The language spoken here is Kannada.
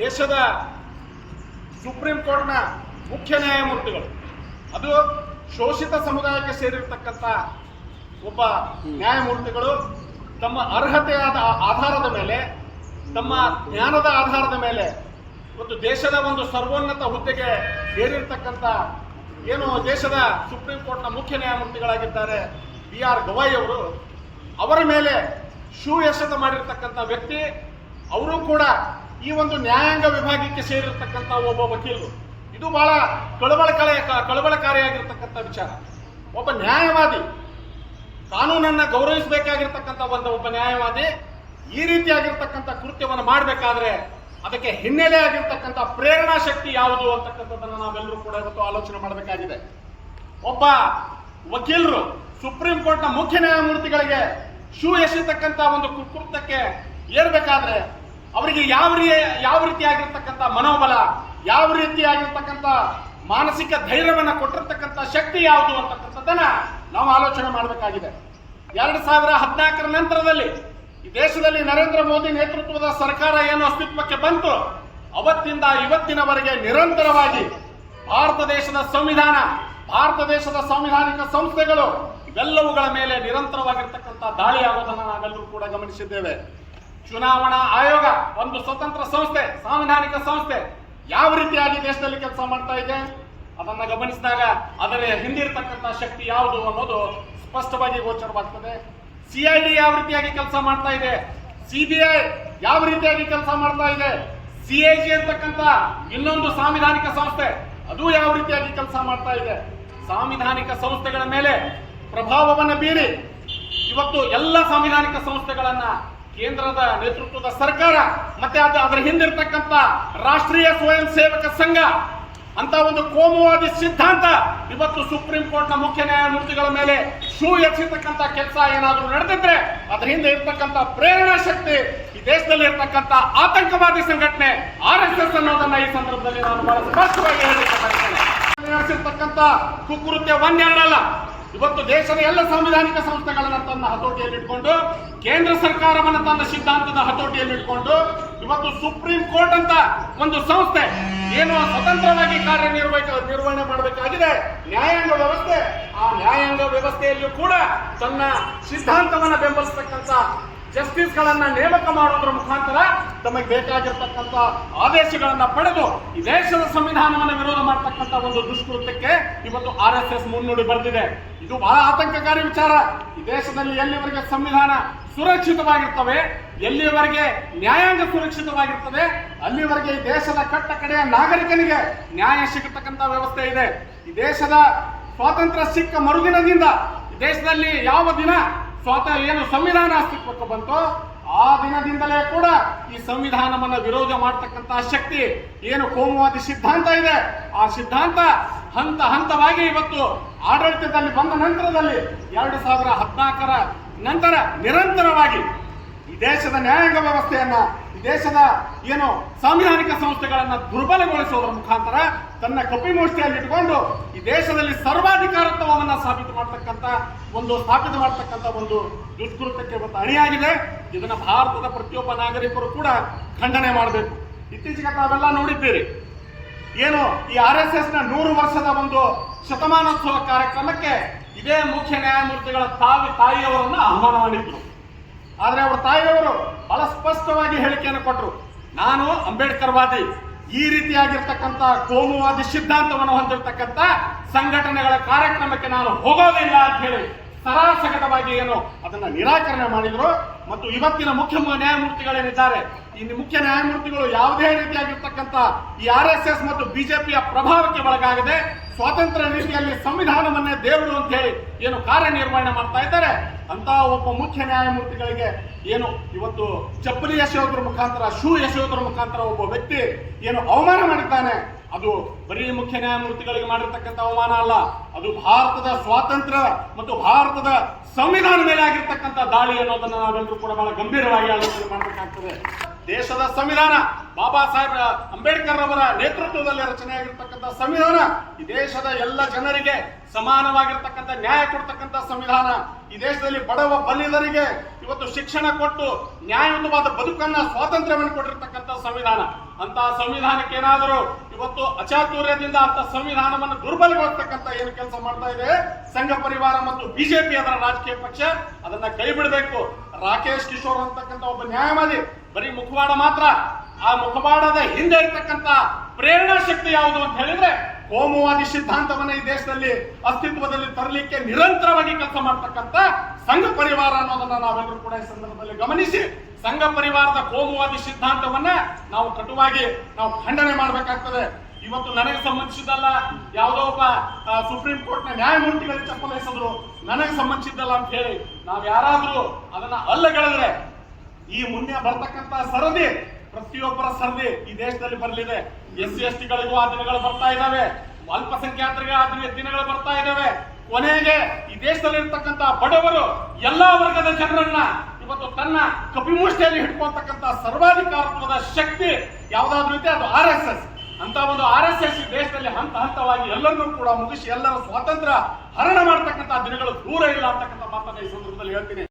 ದೇಶದ ಸುಪ್ರೀಂ ಕೋರ್ಟ್ನ ಮುಖ್ಯ ನ್ಯಾಯಮೂರ್ತಿಗಳು. ಅದು ಶೋಷಿತ ಸಮುದಾಯಕ್ಕೆ ಸೇರಿರ್ತಕ್ಕಂಥ ಒಬ್ಬ ನ್ಯಾಯಮೂರ್ತಿಗಳು. ತಮ್ಮ ಅರ್ಹತೆಯಾದ ಆಧಾರದ ಮೇಲೆ ತಮ್ಮ ಜ್ಞಾನದ ಆಧಾರದ ಮೇಲೆ ಮತ್ತು ದೇಶದ ಒಂದು ಸರ್ವೋನ್ನತ ಹುದ್ದೆಗೆ ಏರಿರ್ತಕ್ಕಂಥ ಏನು ದೇಶದ ಸುಪ್ರೀಂ ಕೋರ್ಟ್ನ ಮುಖ್ಯ ನ್ಯಾಯಮೂರ್ತಿಗಳಾಗಿದ್ದಾರೆ ಬಿ ಆರ್ ಗವಾಯಿ ಅವರು ಅವರ ಮೇಲೆ ಶೂ ಎಸೆತ ಮಾಡಿರ್ತಕ್ಕಂಥ ವ್ಯಕ್ತಿ ಅವರು ಕೂಡ ಈ ಒಂದು ನ್ಯಾಯಾಂಗ ವಿಭಾಗಕ್ಕೆ ಸೇರಿರ್ತಕ್ಕಂಥ ಒಬ್ಬ ವಕೀಲರು. ಇದು ಬಹಳ ಕಳವಳಕಳೆ ಕಳವಳಕಾರಿಯಾಗಿರ್ತಕ್ಕಂಥ ವಿಚಾರ. ಒಬ್ಬ ನ್ಯಾಯವಾದಿ, ಕಾನೂನನ್ನ ಗೌರವಿಸಬೇಕಾಗಿರ್ತಕ್ಕಂಥ ಒಂದು ಒಬ್ಬ ನ್ಯಾಯವಾದಿ ಈ ರೀತಿಯಾಗಿರ್ತಕ್ಕಂಥ ಕೃತ್ಯವನ್ನು ಮಾಡಬೇಕಾದ್ರೆ ಅದಕ್ಕೆ ಹಿನ್ನೆಲೆ ಆಗಿರ್ತಕ್ಕಂಥ ಪ್ರೇರಣಾ ಶಕ್ತಿ ಯಾವುದು ಅಂತಕ್ಕಂಥದ್ದನ್ನು ನಾವೆಲ್ಲರೂ ಕೂಡ ಇವತ್ತು ಆಲೋಚನೆ ಮಾಡಬೇಕಾಗಿದೆ. ಒಬ್ಬ ವಕೀಲರು ಸುಪ್ರೀಂ ಕೋರ್ಟ್ನ ಮುಖ್ಯ ನ್ಯಾಯಮೂರ್ತಿಗಳಿಗೆ ಶೂ ಎಸೆತಕ್ಕಂಥ ಒಂದು ಕೃತ್ಯಕ್ಕೆ ಏರ್ಬೇಕಾದ್ರೆ ಅವರಿಗೆ ಯಾವ ರೀ ಯಾವ ರೀತಿಯಾಗಿರ್ತಕ್ಕಂಥ ಮನೋಬಲ, ಯಾವ ರೀತಿಯಾಗಿರ್ತಕ್ಕಂಥ ಮಾನಸಿಕ ಧೈರ್ಯವನ್ನು ಕೊಟ್ಟಿರ್ತಕ್ಕಂಥ ಶಕ್ತಿ ಯಾವುದು ಅಂತಕ್ಕಂಥದ್ದನ್ನ ನಾವು ಆಲೋಚನೆ ಮಾಡಬೇಕಾಗಿದೆ. ಎರಡು ಸಾವಿರ ಹದಿನಾಲ್ಕರ ನಂತರದಲ್ಲಿ ಈ ದೇಶದಲ್ಲಿ ನರೇಂದ್ರ ಮೋದಿ ನೇತೃತ್ವದ ಸರ್ಕಾರ ಏನು ಅಸ್ತಿತ್ವಕ್ಕೆ ಬಂತು, ಅವತ್ತಿಂದ ಇವತ್ತಿನವರೆಗೆ ನಿರಂತರವಾಗಿ ಭಾರತ ದೇಶದ ಸಂವಿಧಾನ, ಭಾರತ ದೇಶದ ಸಾಂವಿಧಾನಿಕ ಸಂಸ್ಥೆಗಳು ಇವೆಲ್ಲವುಗಳ ಮೇಲೆ ನಿರಂತರವಾಗಿರ್ತಕ್ಕಂಥ ದಾಳಿ ಆಗೋದನ್ನು ನಾವೆಲ್ಲರೂ ಕೂಡ ಗಮನಿಸಿದ್ದೇವೆ. ಚುನಾವಣಾ ಆಯೋಗ, ಒಂದು ಸ್ವತಂತ್ರ ಸಂಸ್ಥೆ, ಸಾಂವಿಧಾನಿಕ ಸಂಸ್ಥೆ ಯಾವ ರೀತಿಯಾಗಿ ದೇಶದಲ್ಲಿ ಕೆಲಸ ಮಾಡ್ತಾ ಇದೆ? ಅದನ್ನ ಗಮನಿಸಿದಾಗ ಅದರ ಹಿಂದಿರ್ತಕ್ಕಂಥ ಶಕ್ತಿ ಯಾವುದು ಅನ್ನೋದು ಸ್ಪಷ್ಟವಾಗಿ ಗೋಚರವಾಗ್ತದೆ. ಸಿಐಡಿ ಯಾವ ರೀತಿಯಾಗಿ ಕೆಲಸ ಮಾಡ್ತಾ ಇದೆ? ಸಿಬಿಐ ಯಾವ ರೀತಿಯಾಗಿ ಕೆಲಸ ಮಾಡ್ತಾ ಇದೆ? ಸಿಎಜಿ ಅಂತಕ್ಕಂಥ ಇನ್ನೊಂದು ಸಾಂವಿಧಾನಿಕ ಸಂಸ್ಥೆ, ಅದು ಯಾವ ರೀತಿಯಾಗಿ ಕೆಲಸ ಮಾಡ್ತಾ ಇದೆ? ಸಾಂವಿಧಾನಿಕ ಸಂಸ್ಥೆಗಳ ಮೇಲೆ ಪ್ರಭಾವವನ್ನು ಬೀರಿ ಇವತ್ತು ಎಲ್ಲ ಸಾಂವಿಧಾನಿಕ ಸಂಸ್ಥೆಗಳನ್ನ ಕೇಂದ್ರದ ನೇತೃತ್ವದ ಸರ್ಕಾರ, ಮತ್ತೆ ಅದು ಅದರ ಹಿಂದಿರ್ತಕ್ಕಂಥ ರಾಷ್ಟ್ರೀಯ ಸ್ವಯಂ ಸೇವಕ ಸಂಘ, ಅಂತ ಒಂದು ಕೋಮುವಾದಿ ಸಿದ್ಧಾಂತ ಇವತ್ತು ಸುಪ್ರೀಂ ಕೋರ್ಟ್ನ ಮುಖ್ಯ ನ್ಯಾಯಮೂರ್ತಿಗಳ ಮೇಲೆ ಶೂ ಎಚ್ಚತಕ್ಕಂಥ ಕೆಲಸ ಏನಾದರೂ ನಡೆದಿದ್ರೆ ಅದರ ಹಿಂದೆ ಇರ್ತಕ್ಕಂಥ ಪ್ರೇರಣಾ ಶಕ್ತಿ, ಈ ದೇಶದಲ್ಲಿ ಇರ್ತಕ್ಕಂಥ ಆತಂಕವಾದಿ ಸಂಘಟನೆ, ಆರ್ ಎಸ್ ಎಸ್ ಅನ್ನೋದನ್ನ ಈ ಸಂದರ್ಭದಲ್ಲಿ ನಾನು ಬಹಳ ಸ್ಪಷ್ಟವಾಗಿ ಹೇಳಿರ್ತಕ್ಕಂಥ ಕುಕೃತ್ಯ ಒಂದೆರಡಲ್ಲ ಇವತ್ತು ದೇಶದ ಎಲ್ಲ ಸಾಂವಿಧಾನಿಕ ಸಂಸ್ಥೆಗಳನ್ನು ತನ್ನ ಹತೋಟಿಯಲ್ಲಿ ಇಟ್ಕೊಂಡು, ಕೇಂದ್ರ ಸರ್ಕಾರವನ್ನು ತನ್ನ ಸಿದ್ಧಾಂತದ ಹತೋಟಿಯಲ್ಲಿ ಇಟ್ಕೊಂಡು, ಇವತ್ತು ಸುಪ್ರೀಂ ಕೋರ್ಟ್ ಅಂತ ಒಂದು ಸಂಸ್ಥೆ ಏನು ಸ್ವತಂತ್ರವಾಗಿ ಕಾರ್ಯನಿರ್ವಹಿಸ ನಿರ್ವಹಣೆ ಮಾಡಬೇಕಾಗಿದೆ. ನ್ಯಾಯಾಂಗ ವ್ಯವಸ್ಥೆ, ಆ ನ್ಯಾಯಾಂಗ ವ್ಯವಸ್ಥೆಯಲ್ಲಿಯೂ ಕೂಡ ತನ್ನ ಸಿದ್ಧಾಂತವನ್ನು ಬೆಂಬಲಿಸತಕ್ಕಂಥ ಜಸ್ಟಿಸ್ ಗಳನ್ನ ನೇಮಕ ಮಾಡೋದ್ರ ಮುಖಾಂತರ ತಮಗೆ ಬೇಕಾಗಿರ್ತಕ್ಕಂಥ ಆದೇಶಗಳನ್ನ ಪಡೆದು ಈ ದೇಶದ ಸಂವಿಧಾನವನ್ನು ವಿರೋಧ ಮಾಡತಕ್ಕಂಥ ಒಂದು ದುಷ್ಕೃತ್ಯಕ್ಕೆ ಇವತ್ತು ಆರ್ ಎಸ್ ಎಸ್ ಮುನ್ನುಡಿ ಬರೆದಿದೆ. ಇದು ಬಹಳ ಆತಂಕಕಾರಿ ವಿಚಾರ. ಈ ದೇಶದಲ್ಲಿ ಎಲ್ಲಿವರೆಗೆ ಸಂವಿಧಾನ ಸುರಕ್ಷಿತವಾಗಿರ್ತವೆ, ಎಲ್ಲಿವರೆಗೆ ನ್ಯಾಯಾಂಗ ಸುರಕ್ಷಿತವಾಗಿರ್ತದೆ, ಅಲ್ಲಿವರೆಗೆ ಈ ದೇಶದ ಕಟ್ಟ ಕಡೆಯ ನಾಗರಿಕನಿಗೆ ನ್ಯಾಯ ಸಿಗತಕ್ಕಂಥ ವ್ಯವಸ್ಥೆ ಇದೆ. ಈ ದೇಶದ ಸ್ವಾತಂತ್ರ್ಯ ಸಿಕ್ಕ ಮರುದಿನದಿಂದ ದೇಶದಲ್ಲಿ ಯಾವ ದಿನ ಸ್ವಾತ ಏನು ಸಂವಿಧಾನ ಅಸ್ತಿತ್ವಕ್ಕೆ ಬಂತೋ, ಆ ದಿನದಿಂದಲೇ ಕೂಡ ಈ ಸಂವಿಧಾನವನ್ನು ವಿರೋಧ ಮಾಡತಕ್ಕಂತ ಶಕ್ತಿ ಏನು ಕೋಮುವಾದಿ ಸಿದ್ಧಾಂತ ಇದೆ. ಆ ಸಿದ್ಧಾಂತ ಹಂತ ಹಂತವಾಗಿ ಇವತ್ತು ಆಡಳಿತದಲ್ಲಿ ಬಂದ ನಂತರದಲ್ಲಿ ಎರಡು ಸಾವಿರ ಹದಿನಾಲ್ಕರ ನಂತರ ನಿರಂತರವಾಗಿ ಈ ದೇಶದ ನ್ಯಾಯಾಂಗ ವ್ಯವಸ್ಥೆಯನ್ನ, ಈ ದೇಶದ ಏನು ಸಾಂವಿಧಾನಿಕ ಸಂಸ್ಥೆಗಳನ್ನ ದುರ್ಬಲಗೊಳಿಸುವುದರ ಮುಖಾಂತರ ತನ್ನ ಕಪಿಮುಷ್ಟಿಯಲ್ಲಿ ಇಟ್ಕೊಂಡು ಈ ದೇಶದಲ್ಲಿ ಸರ್ವಾಧಿಕಾರತ್ವವನ್ನ ಸಾಬೀತು ಮಾಡತಕ್ಕಂತ ಒಂದು, ಸ್ಥಾಪಿತ ಮಾಡತಕ್ಕಂತ ಒಂದು ದುಷ್ಕೃತಕ್ಕೆ ಇವತ್ತು ಅಣಿಯಾಗಿದೆ. ಇದನ್ನ ಭಾರತದ ಪ್ರತಿಯೊಬ್ಬ ನಾಗರಿಕರು ಕೂಡ ಖಂಡನೆ ಮಾಡಬೇಕು. ಇತ್ತೀಚೆಗೆ ತಾವೆಲ್ಲ ನೋಡಿದ್ದೀರಿ. ಏನು ಈ ಆರ್ ಎಸ್ ಎಸ್ನ ನೂರು ವರ್ಷದ ಒಂದು ಶತಮಾನೋತ್ಸವ ಕಾರ್ಯಕ್ರಮಕ್ಕೆ ಇದೇ ಮುಖ್ಯ ನ್ಯಾಯಮೂರ್ತಿಗಳ ತಾವಿ ತಾಯಿಯವರನ್ನ ಆಹ್ವಾನ ಮಾಡಿದ್ರು ಆದ್ರೆ ಅವರ ತಾಯಿಯವರು ಬಹಳ ಸ್ಪಷ್ಟವಾಗಿ ಹೇಳಿಕೆಯನ್ನು ಕೊಟ್ಟರು ನಾನು ಅಂಬೇಡ್ಕರ್ ವಾದಿ ಈ ರೀತಿಯಾಗಿರ್ತಕ್ಕಂಥ ಕೋಮುವಾದಿ ಸಿದ್ಧಾಂತವನ್ನು ಹೊಂದಿರತಕ್ಕಂಥ ಸಂಘಟನೆಗಳ ಕಾರ್ಯಕ್ರಮಕ್ಕೆ ನಾನು ಹೋಗೋದಿಲ್ಲ ಅಂತ ಹೇಳಿ ಸರಾಸಗಟವಾಗಿ ಏನು ಅದನ್ನ ನಿರಾಕರಣೆ ಮಾಡಿದರು. ಮತ್ತು ಇವತ್ತಿನ ಮುಖ್ಯ ನ್ಯಾಯಮೂರ್ತಿಗಳೇನಿದ್ದಾರೆ, ಈ ಮುಖ್ಯ ನ್ಯಾಯಮೂರ್ತಿಗಳು ಯಾವುದೇ ರೀತಿಯಾಗಿರ್ತಕ್ಕಂಥ ಈ ಆರ್ ಎಸ್ ಎಸ್ ಮತ್ತು ಬಿಜೆಪಿಯ ಪ್ರಭಾವಕ್ಕೆ ಒಳಗಾಗದೆ. ಸ್ವಾತಂತ್ರ್ಯ ನೀತಿಯಲ್ಲಿ ಸಂವಿಧಾನವನ್ನೇ ದೇವರು ಅಂತ ಹೇಳಿ ಏನು ಕಾರ್ಯನಿರ್ವಹಣೆ ಮಾಡ್ತಾ ಇದ್ದಾರೆ. ಅಂತ ಒಬ್ಬ ಮುಖ್ಯ ನ್ಯಾಯಮೂರ್ತಿಗಳಿಗೆ ಏನು ಇವತ್ತು ಚಪ್ಪಲಿ ಎಸೆಯೋದ್ರ ಮುಖಾಂತರ, ಶೂ ಎಸೆಯೋದ್ರ ಮುಖಾಂತರ ಒಬ್ಬ ವ್ಯಕ್ತಿ ಏನು ಅವಮಾನ ಮಾಡಿದ್ದಾನೆ, ಅದು ಬರೀ ಮುಖ್ಯ ನ್ಯಾಯಮೂರ್ತಿಗಳಿಗೆ ಮಾಡಿರ್ತಕ್ಕಂಥ ಅವಮಾನ ಅಲ್ಲ, ಅದು ಭಾರತದ ಸ್ವಾತಂತ್ರ್ಯ ಮತ್ತು ಭಾರತದ ಸಂವಿಧಾನ ಮೇಲೆ ಆಗಿರ್ತಕ್ಕಂಥ ದಾಳಿ ಅನ್ನೋದನ್ನ ನಾವೆಲ್ಲರೂ ಕೂಡ ಬಹಳ ಗಂಭೀರವಾಗಿ ಆಲೋಚನೆ ಮಾಡಬೇಕಾಗ್ತದೆ. ದೇಶದ ಸಂವಿಧಾನ. ಬಾಬಾ ಸಾಹೇಬ್ ಅಂಬೇಡ್ಕರ್ ಅವರ ನೇತೃತ್ವದಲ್ಲಿ ರಚನೆಯಾಗಿರ್ತಕ್ಕಂಥ ಸಂವಿಧಾನ, ಈ ದೇಶದ ಎಲ್ಲ ಜನರಿಗೆ ಸಮಾನವಾಗಿರ್ತಕ್ಕಂಥ ನ್ಯಾಯ ಕೊಡ್ತಕ್ಕಂಥ ಸಂವಿಧಾನ, ಈ ದೇಶದಲ್ಲಿ ಬಡವ ಬಲ್ಲಿದರಿಗೆ ಇವತ್ತು ಶಿಕ್ಷಣ ಕೊಟ್ಟು ನ್ಯಾಯಯುತವಾದ ಬದುಕನ್ನ ಸ್ವಾತಂತ್ರ್ಯವನ್ನು ಕೊಟ್ಟಿರ್ತಕ್ಕಂಥ ಸಂವಿಧಾನ. ಅಂತ ಸಂವಿಧಾನಕ್ಕೆ ಏನಾದರೂ ಇವತ್ತು ಅಚಾತುರ್ಯದಿಂದ ಅಂತ ಸಂವಿಧಾನವನ್ನು ದುರ್ಬಲಗೊಳಿಸ್ತಕ್ಕಂತ ಏನು ಕೆಲಸ ಮಾಡ್ತಾ ಇದೆ? ಸಂಘ ಪರಿವಾರ ಮತ್ತು ಬಿಜೆಪಿ ಅದರ ರಾಜಕೀಯ ಪಕ್ಷ ಅದನ್ನ ಕೈ ಬಿಡಬೇಕು. ರಾಕೇಶ್ ಕಿಶೋರ್ ಅಂತಕ್ಕಂಥ ಒಬ್ಬ ನ್ಯಾಯವಾದಿ, ಬರೀ ಮುಖವಾಡ ಮಾತ್ರ. ಆ ಮುಖವಾಡದ ಹಿಂದೆ ಇರ್ತಕ್ಕಂಥ ಪ್ರೇರಣಾ ಶಕ್ತಿ ಯಾವುದು ಅಂತ ಹೇಳಿದ್ರೆ ಕೋಮುವಾದಿ ಸಿದ್ಧಾಂತವನ್ನ ಈ ದೇಶದಲ್ಲಿ ಅಸ್ತಿತ್ವದಲ್ಲಿ ತರಲಿಕ್ಕೆ ನಿರಂತರವಾಗಿ ಕೆಲಸ ಮಾಡ್ತಕ್ಕಂಥ ಸಂಘ ಪರಿವಾರ ಅನ್ನೋದನ್ನ ನಾವೆಲ್ಲರೂ ಕೂಡ ಈ ಸಂದರ್ಭದಲ್ಲಿ ಗಮನಿಸಿ. ಸಂಘ ಪರಿವಾರದ ಕೋಮುವಾದಿ ಸಿದ್ಧಾಂತವನ್ನ ನಾವು ಕಟುವಾಗಿ ನಾವು ಖಂಡನೆ ಮಾಡಬೇಕಾಗ್ತದೆ. ಇವತ್ತು ನನಗೆ ಸಂಬಂಧಿಸಿದ್ದಲ್ಲ, ಯಾವುದೋ ಒಬ್ಬ ಸುಪ್ರೀಂ ಕೋರ್ಟ್ನ ನ್ಯಾಯಮೂರ್ತಿಗಳಿಗೆ ಚಪ್ಪಲಿಸಿದ್ರು ನನಗೆ ಸಂಬಂಧಿಸಿದ್ದಲ್ಲ ಅಂತ ಹೇಳಿ ನಾವು ಯಾರಾದರೂ ಅದನ್ನ ಅಲ್ಲಗಳಿದ್ರೆ, ಈ ಮುಂದೆ ಬರ್ತಕ್ಕಂತ ಸರದಿ, ಪ್ರತಿಯೊಬ್ಬರ ಸರದಿ ಈ ದೇಶದಲ್ಲಿ ಬರಲಿದೆ. ಎಸ್ ಸಿ, ಎಸ್ ಟಿಗಳಿಗೂ ಆ ದಿನಗಳು ಬರ್ತಾ ಇದಾವೆ ಅಲ್ಪಸಂಖ್ಯಾತರಿಗೆ ಆ ದಿನ- ದಿನಗಳು ಬರ್ತಾ ಇದಾವೆ ಕೊನೆಗೆ ಈ ದೇಶದಲ್ಲಿ ಇರ್ತಕ್ಕಂತ ಬಡವರು, ಎಲ್ಲಾ ವರ್ಗದ ಜನರನ್ನ ಇವತ್ತು ತನ್ನ ಕಪಿಮುಷ್ಟಿಯಲ್ಲಿ ಹಿಡ್ಕೊಂತಕ್ಕಂತ ಸರ್ವಾಧಿಕಾರತ್ವದ ಶಕ್ತಿ ಯಾವ್ದಾದ್ರೂ ಇದೆ, ಅದು ಆರ್ ಎಸ್ ಎಸ್. ಅಂತ ಒಂದು ಆರ್ ಎಸ್ ಎಸ್ ದೇಶದಲ್ಲಿ ಹಂತ ಹಂತವಾಗಿ ಎಲ್ಲರನ್ನೂ ಕೂಡ ಮುಗಿಸಿ ಎಲ್ಲರ ಸ್ವಾತಂತ್ರ್ಯ ಹರಣ ಮಾಡ್ತಕ್ಕಂತ ದಿನಗಳು ದೂರ ಇಲ್ಲ ಅಂತಕ್ಕಂಥ ಮಾತನ್ನ ಈ ಸಂದರ್ಭದಲ್ಲಿ ಹೇಳ್ತೀನಿ.